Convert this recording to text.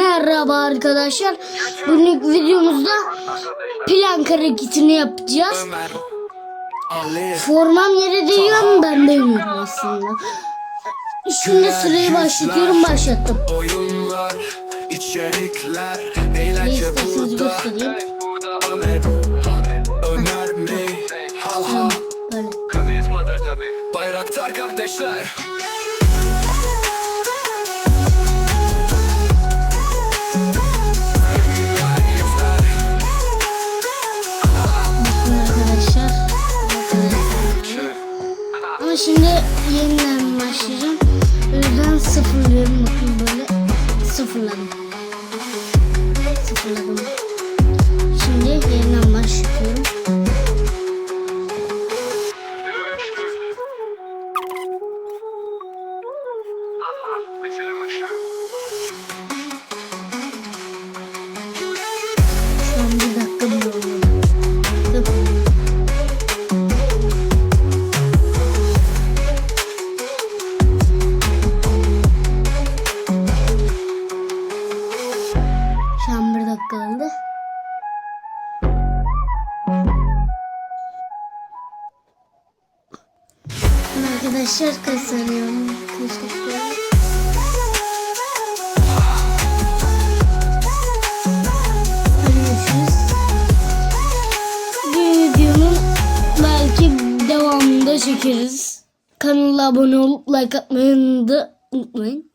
Merhaba arkadaşlar. Bugünkü videomuzda plan hareketini yapacağız. Formam yere değiyor ama ben değmiyorum aslında. Şimdi sırayı başlatıyorum başlattım. Oyunlar, içerikler, eğlence burada. Bayraktar kardeşler Ama şimdi yeniden başlayacağım. O yüzden sıfırlıyorum. Bakın böyle sıfırladım. Sıfırladım. Şimdi yeniden başlıyorum. Şu an Arkadaşlar kazanıyorum. Teşekkür devamında çekeriz. Kanala abone olup like atmayı da unutmayın.